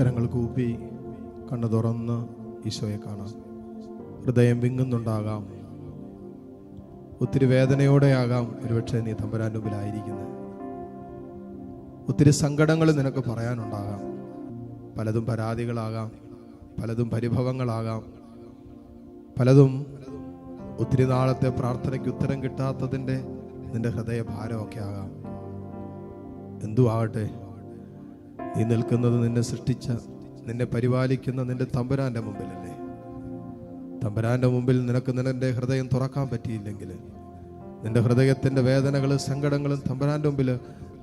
കരങ്ങൾ കൂപ്പി കണ്ണു തുറന്ന് ഈശോയെ കാണാം. ഹൃദയം വിങ്ങുന്നുണ്ടാകാം. ഒത്തിരി വേദനയോടെയാകാം ഒരുപക്ഷെ നീ തമ്പുരാന്റെ മുമ്പിലായിരിക്കുന്നത് ഒത്തിരി സങ്കടങ്ങൾ നിനക്ക് പറയാനുണ്ടാകാം. പലതും പരാതികളാകാം പലതും പരിഭവങ്ങളാകാം. പലതും ഒത്തിരി നാളത്തെ പ്രാർത്ഥനയ്ക്ക് ഉത്തരം കിട്ടാത്തതിന്റെ നിന്റെ ഹൃദയ ഭാരമൊക്കെ ആകാം. എന്തു ആകട്ടെ. നീ നിൽക്കുന്നത് നിന്നെ സൃഷ്ടിച്ച നിന്നെ പരിപാലിക്കുന്ന നിന്റെ തമ്പുരാന്റെ മുമ്പിലല്ലേ? തമ്പുരാന്റെ മുമ്പിൽ നിനക്ക് നിന്റെ ഹൃദയം തുറക്കാൻ പറ്റിയില്ലെങ്കിൽ നിന്റെ ഹൃദയത്തിന്റെ വേദനകളും സങ്കടങ്ങളും തമ്പുരാന്റെ മുമ്പിൽ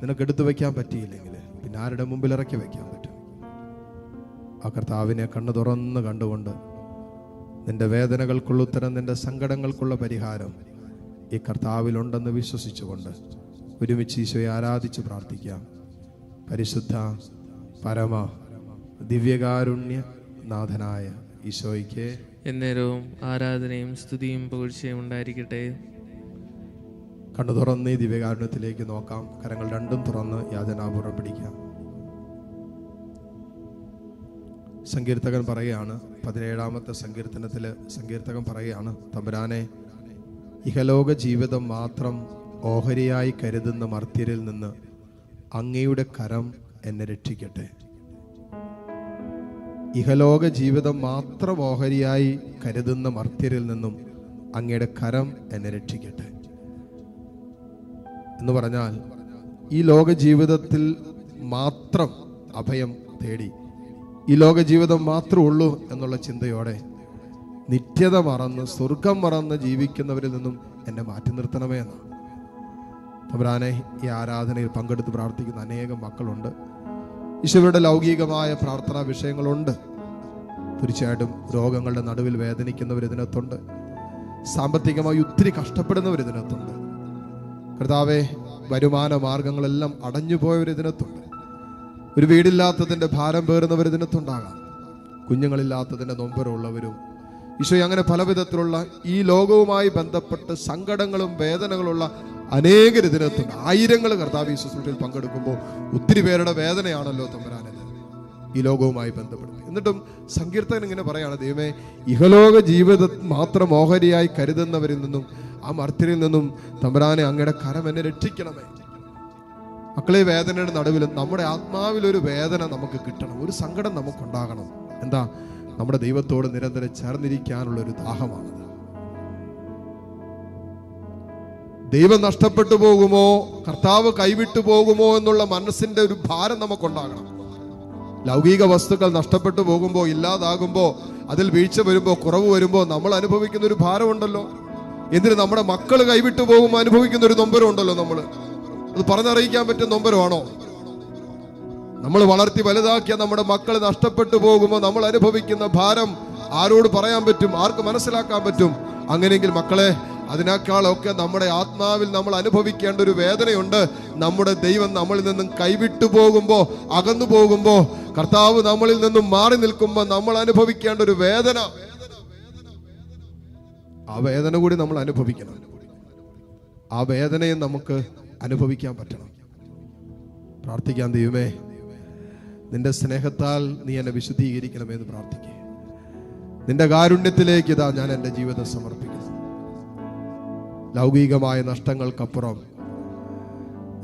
നിനക്ക് എടുത്തു വയ്ക്കാൻ പറ്റിയില്ലെങ്കിൽ പിന്നെ ആരുടെ മുമ്പിൽ ഇറക്കി വയ്ക്കാൻ പറ്റും? ആ കർത്താവിനെ കണ്ണു തുറന്ന് കണ്ടുകൊണ്ട് നിന്റെ വേദനകൾക്കുള്ള ഉത്തരം നിന്റെ സങ്കടങ്ങൾക്കുള്ള പരിഹാരം ഈ കർത്താവിലുണ്ടെന്ന് വിശ്വസിച്ചുകൊണ്ട് ഒരുമിച്ച് ഈശോയെ ആരാധിച്ച് പ്രാർത്ഥിക്കാം. പരിശുദ്ധ പരമ ദിവ്യകാരുണ്യ നാഥനായ ഈശോയ്ക്ക് എന്നേരവും ആരാധനയും സ്തുതിയും പുകഴ്ചയും ഉണ്ടായിരിക്കട്ടെ. കണ്ണു തുറന്ന് ദിവ്യകാരുണ്യത്തിലേക്ക് നോക്കാം. കരങ്ങൾ രണ്ടും തുറന്ന് യാചനാപൂർവം പിടിക്കാം. സങ്കീർത്തകൻ പറയുകയാണ് പതിനേഴാമത്തെ സങ്കീർത്തനത്തിൽ സങ്കീർത്തകൻ പറയുകയാണ് തമ്പുരാനെ ഇഹലോക ജീവിതം മാത്രം ഓഹരിയായി കരുതുന്ന മർത്യരിൽ നിന്ന് അങ്ങയുടെ കരം എന്നെ രക്ഷിക്കട്ടെ. ഇഹലോക ജീവിതം മാത്രം ഓഹരിയായി കരുതുന്ന മർത്യരിൽ നിന്നും അങ്ങയുടെ കരം എന്നെ രക്ഷിക്കട്ടെ. എന്ന് പറഞ്ഞാൽ ഈ ലോക ജീവിതത്തിൽ മാത്രം അഭയം തേടി ഈ ലോക ജീവിതം മാത്രമേ ഉള്ളൂ എന്നുള്ള ചിന്തയോടെ നിത്യത മറന്ന് സ്വർഗം മറന്ന് ജീവിക്കുന്നവരിൽ നിന്നും എന്നെ മാറ്റി നിർത്തണമേ എന്നാണ്. തമ്പുരാനെ ഈ ആരാധനയിൽ പങ്കെടുത്ത് പ്രാർത്ഥിക്കുന്ന അനേകം മക്കളുണ്ട്. ഈശോയുടെ ലൗകികമായ പ്രാർത്ഥനാ വിഷയങ്ങളുണ്ട്. തീർച്ചയായിട്ടും രോഗങ്ങളുടെ നടുവിൽ വേദനിക്കുന്നവർ ഇതിനകത്തുണ്ട്. സാമ്പത്തികമായി ഒത്തിരി കഷ്ടപ്പെടുന്നവർ ഇതിനകത്തുണ്ട്. കർത്താവെ വരുമാന മാർഗങ്ങളെല്ലാം അടഞ്ഞുപോയവർ ഇതിനകത്തുണ്ട്. ഒരു വീടില്ലാത്തതിന്റെ ഭാരം പേറുന്നവർ ഇതിനകത്തുണ്ടാകാം. കുഞ്ഞുങ്ങളില്ലാത്തതിന്റെ നൊമ്പരമുള്ളവരും ഈശോ അങ്ങനെ പല വിധത്തിലുള്ള ഈ ലോകവുമായി ബന്ധപ്പെട്ട് സങ്കടങ്ങളും വേദനകളുള്ള അനേകർ ഇതിനകത്തുണ്ട്. ആയിരങ്ങൾ കർത്താവ് ഈ ശുശ്രൂഷയിൽ പങ്കെടുക്കുമ്പോൾ ഒത്തിരി പേരുടെ വേദനയാണല്ലോ തമ്പുരാനത്. ഈ ലോകവുമായി ബന്ധപ്പെടുന്നത് എന്നിട്ടും സങ്കീർത്തകൻ ഇങ്ങനെ പറയാണ് ദൈവമേ ഇഹലോക ജീവിതം മാത്രം ഓഹരിയായി കരുതുന്നവരിൽ നിന്നും ആ മർത്യരിൽ നിന്നും തമ്പുരാനെ അങ്ങയുടെ കരം എന്നെ രക്ഷിക്കണമേ. മക്കളെ വേദനയുടെ നടുവിലും നമ്മുടെ ആത്മാവിൽ ഒരു വേദന നമുക്ക് കിട്ടണം. ഒരു സങ്കടം നമുക്കുണ്ടാകണം. എന്താ? നമ്മുടെ ദൈവത്തോട് നിരന്തരം ചേർന്നിരിക്കാനുള്ള ഒരു ദാഹമാണത്. ദൈവം നഷ്ടപ്പെട്ടു പോകുമോ? കർത്താവ് കൈവിട്ടു പോകുമോ എന്നുള്ള മനസ്സിന്റെ ഒരു ഭാരം നമുക്കുണ്ടാകണം. ലൗകിക വസ്തുക്കൾ നഷ്ടപ്പെട്ടു പോകുമ്പോൾ ഇല്ലാതാകുമ്പോൾ അതിൽ വീഴ്ച വരുമ്പോൾ കുറവ് വരുമ്പോൾ നമ്മൾ അനുഭവിക്കുന്ന ഒരു ഭാരമുണ്ടല്ലോ. എന്തിന് നമ്മുടെ മക്കൾ കൈവിട്ടു പോകുമ്പോൾ അനുഭവിക്കുന്ന ഒരു നൊമ്പരം ഉണ്ടല്ലോ നമ്മൾ അത് പറഞ്ഞറിയിക്കാൻ പറ്റുന്ന നൊമ്പരമാണോ? നമ്മൾ വളർത്തി വലുതാക്കിയ നമ്മുടെ മക്കൾ നഷ്ടപ്പെട്ടു പോകുമ്പോൾ നമ്മൾ അനുഭവിക്കുന്ന ഭാരം ആരോട് പറയാൻ പറ്റും? ആർക്ക് മനസ്സിലാക്കാൻ പറ്റും? അങ്ങനെയെങ്കിൽ മക്കളെ അതിനേക്കാളൊക്കെ നമ്മുടെ ആത്മാവിൽ നമ്മൾ അനുഭവിക്കേണ്ട ഒരു വേദനയുണ്ട്. നമ്മുടെ ദൈവം നമ്മളിൽ നിന്നും കൈവിട്ടു പോകുമ്പോൾ അകന്നു പോകുമ്പോൾ കർത്താവ് നമ്മളിൽ നിന്നും മാറി നിൽക്കുമ്പോൾ നമ്മൾ അനുഭവിക്കേണ്ട ഒരു വേദന. ആ വേദന കൂടി നമ്മൾ അനുഭവിക്കണം. ആ വേദനയും നമുക്ക് അനുഭവിക്കാൻ പറ്റണം. പ്രാർത്ഥിക്കാൻ ദൈവമേ നിന്റെ സ്നേഹത്താൽ നീ എന്നെ വിശുദ്ധീകരിക്കണമെന്ന് പ്രാർത്ഥിക്കേ. നിന്റെ കാരുണ്യത്തിലേക്ക് ഇതാ ഞാൻ എന്റെ ജീവിതം സമർപ്പിക്കുന്നു. ലൗകികമായ നഷ്ടങ്ങൾക്കപ്പുറം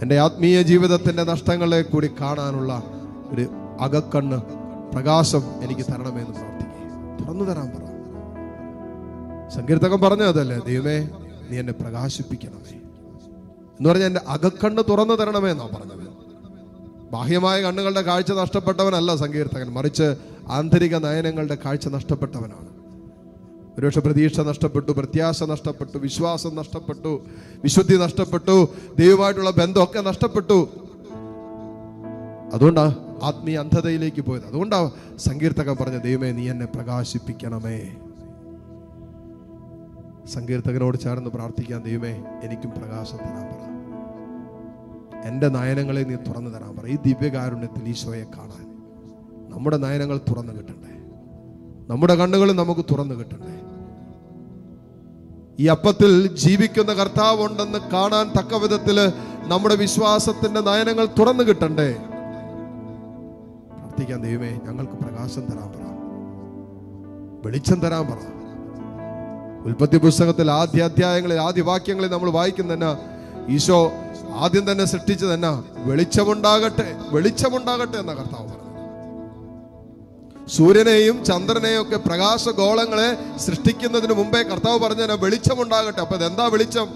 എന്റെ ആത്മീയ ജീവിതത്തിന്റെ നഷ്ടങ്ങളെ കൂടി കാണാനുള്ള ഒരു അകക്കണ്ണ് പ്രകാശം എനിക്ക് തരണമെന്ന് പ്രാർത്ഥിക്കുക തുറന്നു തരാൻ പറ. സങ്കീർത്തകം പറഞ്ഞതല്ലേ ദൈവമേ നീ എന്നെ പ്രകാശിപ്പിക്കണമേ. എന്ന് പറഞ്ഞാൽ എന്റെ അകക്കണ്ണ് തുറന്നു തരണമേ എന്നാ പറഞ്ഞത്. ബാഹ്യമായ കണ്ണുകളുടെ കാഴ്ച നഷ്ടപ്പെട്ടവനല്ല സങ്കീർത്തകൻ മറിച്ച് ആന്തരിക നയനങ്ങളുടെ കാഴ്ച നഷ്ടപ്പെട്ടവനാണ്. ഒരുപക്ഷെ പ്രതീക്ഷ നഷ്ടപ്പെട്ടു പ്രത്യാശ നഷ്ടപ്പെട്ടു വിശ്വാസം നഷ്ടപ്പെട്ടു വിശുദ്ധി നഷ്ടപ്പെട്ടു ദൈവമായിട്ടുള്ള ബന്ധമൊക്കെ നഷ്ടപ്പെട്ടു. അതുകൊണ്ടാ ആത്മീയ അന്ധതയിലേക്ക് പോയത്. അതുകൊണ്ടാ സങ്കീർത്തകൻ പറഞ്ഞ ദൈവമേ നീ എന്നെ പ്രകാശിപ്പിക്കണമേ. സങ്കീർത്തകനോട് ചേർന്ന് പ്രാർത്ഥിക്കാൻ ദൈവമേ എനിക്കും പ്രകാശം തരാൻ പറ. എന്റെ നയനങ്ങളെ നീ തുറന്നു തരാൻ പറ. ഈ ദിവ്യകാരുണ്യത്തിൽ ഈശോയെ കാണാൻ. നമ്മുടെ നയനങ്ങൾ തുറന്നു കിട്ടണ്ടേ. നമ്മുടെ കണ്ണുകൾ നമുക്ക് തുറന്നു കിട്ടണ്ടേ ഈ അപ്പത്തിൽ ജീവിക്കുന്ന കർത്താവ് ഉണ്ടെന്ന് കാണാൻ തക്ക വിധത്തിൽ നമ്മുടെ വിശ്വാസത്തിന്റെ നയനങ്ങൾ തുറന്നു കിട്ടണ്ടേ? പ്രാർത്ഥിക്കാൻ ദൈവമേ ഞങ്ങൾക്ക് പ്രകാശം തരാൻ പറ. വെളിച്ചം തരാൻ പറ. ഉൽപ്പത്തി പുസ്തകത്തിൽ ആദ്യ അധ്യായങ്ങളിൽ ആദ്യ വാക്യങ്ങളിൽ നമ്മൾ വായിക്കുന്ന ഈശോ ആദ്യം തന്നെ സൃഷ്ടിച്ചു തന്നെ വെളിച്ചമുണ്ടാകട്ടെ വെളിച്ചമുണ്ടാകട്ടെ എന്ന കർത്താവ് സൂര്യനെയും ചന്ദ്രനെയും ഒക്കെ പ്രകാശഗോളങ്ങളെ സൃഷ്ടിക്കുന്നതിന് മുമ്പേ കർത്താവ് പറഞ്ഞ വെളിച്ചമുണ്ടാകട്ടെ. അപ്പൊ ഇതെന്താ വെളിച്ചം?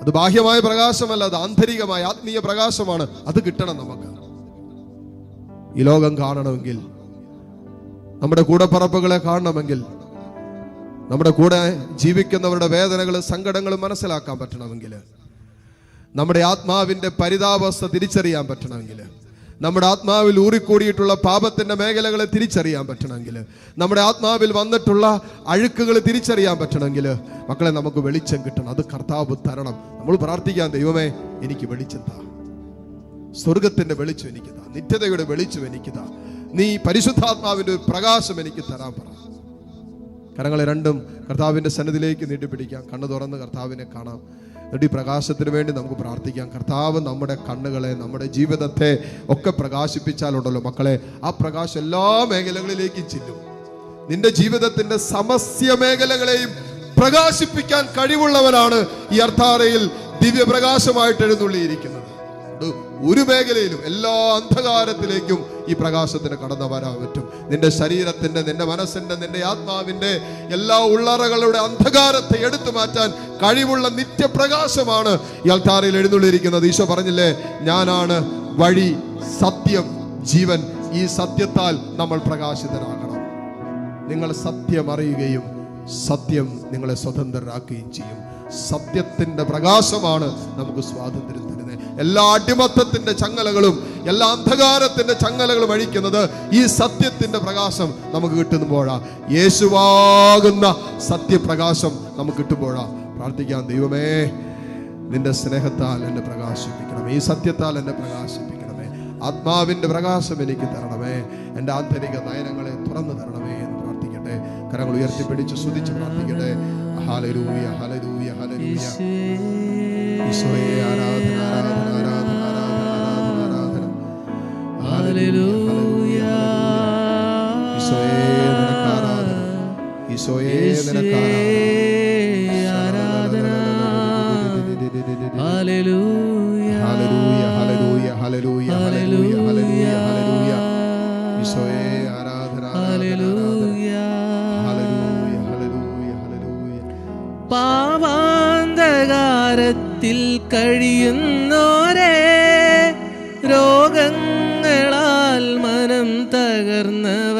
അത് ബാഹ്യമായ പ്രകാശമല്ല അത് ആന്തരികമായ ആത്മീയ പ്രകാശമാണ്. അത് കിട്ടണം നമുക്ക്. ഈ ലോകം കാണണമെങ്കിൽ നമ്മുടെ കൂടപ്പറപ്പുകളെ കാണണമെങ്കിൽ നമ്മുടെ കൂടെ ജീവിക്കുന്നവരുടെ വേദനകളും സങ്കടങ്ങളും മനസ്സിലാക്കാൻ പറ്റണമെങ്കിൽ നമ്മുടെ ആത്മാവിന്റെ പരിതാപസ്ഥ തിരിച്ചറിയാൻ പറ്റണമെങ്കിൽ നമ്മുടെ ആത്മാവിൽ ഊറിക്കൂടിയിട്ടുള്ള പാപത്തിന്റെ മേഖലകളെ തിരിച്ചറിയാൻ പറ്റണമെങ്കിൽ നമ്മുടെ ആത്മാവിൽ വന്നിട്ടുള്ള അഴുക്കുകൾ തിരിച്ചറിയാൻ പറ്റണമെങ്കിൽ മക്കളെ നമുക്ക് വെളിച്ചം കിട്ടണം. അത് കർത്താവ് തരണം. നമ്മൾ പ്രാർത്ഥിക്കാൻ ദൈവമേ എനിക്ക് വെളിച്ചം താ. സ്വർഗത്തിന്റെ വെളിച്ചം എനിക്ക് താ. നിത്യതയുടെ വെളിച്ചം എനിക്ക് താ. നീ പരിശുദ്ധാത്മാവിന്റെ ഒരു പ്രകാശം എനിക്ക് തരാൻ പറ. കരങ്ങളെ രണ്ടും കർത്താവിന്റെ സന്നിധിയിലേക്ക് നീട്ടിപ്പിടിക്കാം. കണ്ണു തുറന്ന് കർത്താവിനെ കാണാം. എന്നിട്ട് ഈ പ്രകാശത്തിന് വേണ്ടി നമുക്ക് പ്രാർത്ഥിക്കാം. കർത്താവ് നമ്മുടെ കണ്ണുകളെ നമ്മുടെ ജീവിതത്തെ ഒക്കെ പ്രകാശിപ്പിച്ചാലുണ്ടല്ലോ മക്കളെ. ആ പ്രകാശം എല്ലാ മേഖലകളിലേക്കും ചെല്ലും. നിന്റെ ജീവിതത്തിന്റെ സമസ്യ മേഖലകളെയും പ്രകാശിപ്പിക്കാൻ കഴിവുള്ളവരാണ് ഈ അർത്ഥാറയിൽ ദിവ്യപ്രകാശമായിട്ട് എഴുന്നള്ളിയിരിക്കുന്നത്. അത് ഒരു മേഖലയിലും എല്ലാ അന്ധകാരത്തിലേക്കും ഈ പ്രകാശത്തിന് കടന്നു വരാൻ പറ്റും. നിന്റെ ശരീരത്തിന്റെ നിന്റെ മനസ്സിന്റെ നിന്റെ ആത്മാവിന്റെ എല്ലാ ഉള്ളറകളുടെ അന്ധകാരത്തെ എടുത്തു മാറ്റാൻ കഴിവുള്ള നിത്യപ്രകാശമാണ് ഈ അൽത്താരയിൽ എഴുന്നള്ളിയിരിക്കുന്നത്. ഈശോ പറഞ്ഞില്ലേ ഞാനാണ് വഴി സത്യം ജീവൻ. ഈ സത്യത്താൽ നമ്മൾ പ്രകാശിതരാകണം. നിങ്ങൾ സത്യം അറിയുകയും സത്യം നിങ്ങളെ സ്വതന്ത്രരാക്കുകയും ചെയ്യും. സത്യത്തിന്റെ പ്രകാശമാണ് നമുക്ക് സ്വാതന്ത്ര്യം എല്ലാ അടിമത്തത്തിന്റെ ചങ്ങലകളും എല്ലാ അന്ധകാരത്തിന്റെ ചങ്ങലകളും അഴിക്കുന്നത് ഈ സത്യത്തിന്റെ പ്രകാശം നമുക്ക് കിട്ടുമ്പോഴാ യേശുവാകുന്ന സത്യപ്രകാശം നമുക്ക് കിട്ടുമ്പോഴാ പ്രാർത്ഥിക്കാം ദൈവമേ നിന്റെ സ്നേഹത്താൽ എന്നെ പ്രകാശിപ്പിക്കണം ഈ സത്യത്താൽ എന്നെ പ്രകാശിപ്പിക്കണമേ. ആത്മാവിന്റെ പ്രകാശം എനിക്ക് തരണമേ. എന്റെ ആന്തരിക നയനങ്ങളെ തുറന്നു തരണമേ എന്ന് പ്രാർത്ഥിക്കട്ടെ. കരങ്ങൾ ഉയർത്തിപ്പിടിച്ച് സ്തുതിച്ച് പ്രാർത്ഥിക്കട്ടെ. ഹലരൂയ ഹലരൂയ ഹലരൂയ ഈശോയെ ആരാധന ആരാധന. പാവാന്തകാരത്തിൽ കഴിയുന്നോരേ രോഗങ്ങളാൽ മനം തകർന്നവരെ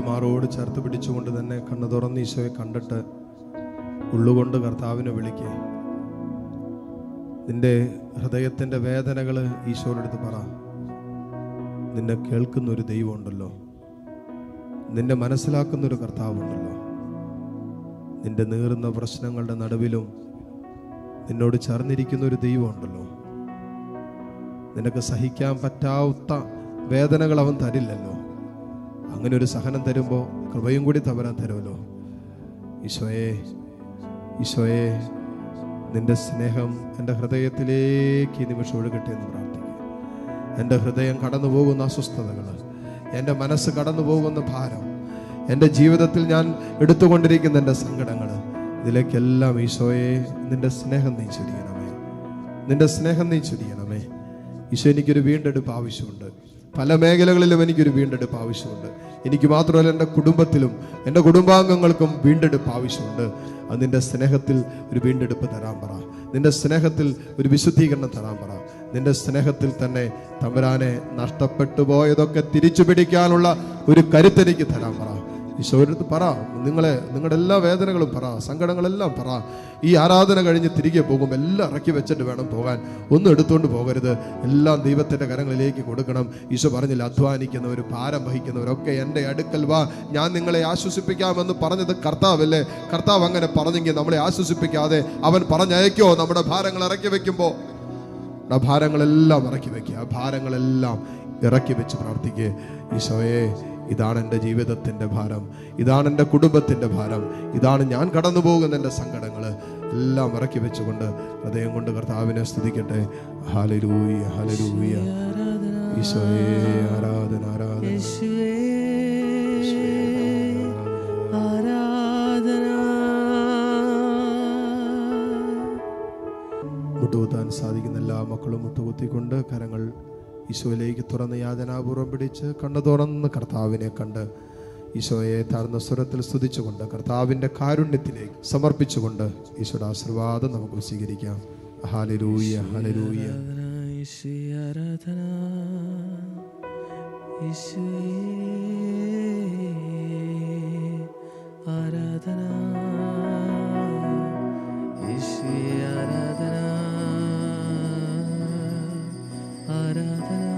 കരങ്ങളെ മാറോട് ചേർത്ത് പിടിച്ചുകൊണ്ട് തന്നെ കണ്ണു തുറന്ന് ഈശോയെ കണ്ടിട്ട് ഉള്ളുകൊണ്ട് കർത്താവിനെ വിളിക്കുക നിന്റെ ഹൃദയത്തിന്റെ വേദനകൾ ഈശോയുടെ അടുത്ത് പറ. നിന്നെ കേൾക്കുന്നൊരു ദൈവമുണ്ടല്ലോ. നിന്നെ മനസ്സിലാക്കുന്നൊരു കർത്താവുണ്ടല്ലോ. നിന്റെ നീറുന്ന പ്രശ്നങ്ങളുടെ നടുവിലും നിന്നോട് ചേർന്നിരിക്കുന്ന ഒരു ദൈവമുണ്ടല്ലോ. നിനക്ക് സഹിക്കാൻ പറ്റാത്ത വേദനകൾ അവൻ തരില്ലല്ലോ. അങ്ങനെ ഒരു സഹനം തരുമ്പോൾ കൃപയും കൂടി തവരാൻ തരുമല്ലോ. ഈശോയെ ഈശോയെ നിന്റെ സ്നേഹം എന്റെ ഹൃദയത്തിലേക്ക് ഈ നിമിഷം ഒഴുകട്ടെ എന്ന് പ്രാർത്ഥിക്കുക എന്റെ ഹൃദയം കടന്നു പോകുന്ന അസ്വസ്ഥതകൾ എന്റെ മനസ്സ് കടന്നു പോകുന്ന ഭാരം എന്റെ ജീവിതത്തിൽ ഞാൻ എടുത്തുകൊണ്ടിരിക്കുന്ന എന്റെ സങ്കടങ്ങൾ ഇതിലേക്കെല്ലാം ഈശോയെ നിന്റെ സ്നേഹം നീ ചൊരിയണമേ നിന്റെ സ്നേഹം നീ ചൊരിയണമേ ഈശോ എനിക്കൊരു വീണ്ടെടുപ്പ് ആവശ്യമുണ്ട്. പല മേഖലകളിലും എനിക്കൊരു വീണ്ടെടുപ്പ് ആവശ്യമുണ്ട്. എനിക്ക് മാത്രമല്ല എന്റെ കുടുംബത്തിലും എന്റെ കുടുംബാംഗങ്ങൾക്കും വീണ്ടെടുപ്പ് ആവശ്യമുണ്ട്. അത് നിന്റെ സ്നേഹത്തിൽ ഒരു വീണ്ടെടുപ്പ് തരാൻ പറ. നിന്റെ സ്നേഹത്തിൽ ഒരു വിശുദ്ധീകരണം തരാൻ പറ. നിന്റെ സ്നേഹത്തിൽ തന്നെ തമ്പുരാനെ നഷ്ടപ്പെട്ടു പോയതൊക്കെ തിരിച്ചു പിടിക്കാനുള്ള ഒരു കരുത്തെനിക്ക് തരാൻ പറ. ഈശോയുടെ പറ. നിങ്ങളെ നിങ്ങളുടെ എല്ലാ വേദനകളും പറ. സങ്കടങ്ങളെല്ലാം പറ. ഈ ആരാധന കഴിഞ്ഞ് തിരികെ പോകും എല്ലാം ഇറക്കി വെച്ചിട്ട് വേണം പോകാൻ. ഒന്നും എടുത്തുകൊണ്ട് പോകരുത്. എല്ലാം ദൈവത്തിന്റെ കരങ്ങളിലേക്ക് കൊടുക്കണം. ഈശോ പറഞ്ഞില്ല അധ്വാനിക്കുന്നവർ ഭാരം വഹിക്കുന്നവരൊക്കെ എന്റെ അടുക്കൽ വാ. ഞാൻ നിങ്ങളെ ആശ്വസിപ്പിക്കാമെന്ന് പറഞ്ഞത് കർത്താവല്ലേ? കർത്താവ് അങ്ങനെ പറഞ്ഞെങ്കിൽ നമ്മളെ ആശ്വസിപ്പിക്കാതെ അവൻ പറഞ്ഞയക്കോ? നമ്മുടെ ഭാരങ്ങൾ ഇറക്കി വെക്കുമ്പോൾ ആ ഭാരങ്ങളെല്ലാം ഇറക്കി വെക്കുക ആ ഭാരങ്ങളെല്ലാം ഇറക്കി വെച്ച് പ്രാർത്ഥിക്കുക ഈശോയെ ഇതാണ് എന്റെ ജീവിതത്തിന്റെ ഭാരം ഇതാണ് എന്റെ കുടുംബത്തിന്റെ ഭാരം ഇതാണ് ഞാൻ കടന്നു പോകുന്ന എന്റെ സങ്കടങ്ങൾ. എല്ലാം ഇറക്കി വെച്ചുകൊണ്ട് ഹൃദയം കൊണ്ട് കർത്താവിനെ സ്തുതിക്കട്ടെ. ഹലരൂയ ഹലരൂയ ഈശോയെ ആരാധന ആരാധന. മുട്ടുകുത്താൻ സാധിക്കുന്ന എല്ലാ മക്കളും മുട്ടുകുത്തിക്കൊണ്ട് കരങ്ങൾ ഈശോയിലേക്ക് തുറന്ന് യാതനാപൂർവം പിടിച്ച് കണ്ണു തുറന്ന് കർത്താവിനെ കണ്ട് ഈശോയെ താഴ്ന്ന സ്വരത്തിൽ സ്തുതിച്ചുകൊണ്ട് കർത്താവിന്റെ കാരുണ്യത്തിലേക്ക് സമർപ്പിച്ചുകൊണ്ട് ഈശോയുടെ ആശീർവാദം നമുക്ക് സ്വീകരിക്കാം. ഹാലരൂയ ഹാലരൂയ ആരാധന യേശുവേ ആരാധന യേശുവേ ആരാധന യേശുവേ ആരാധന ആരാധന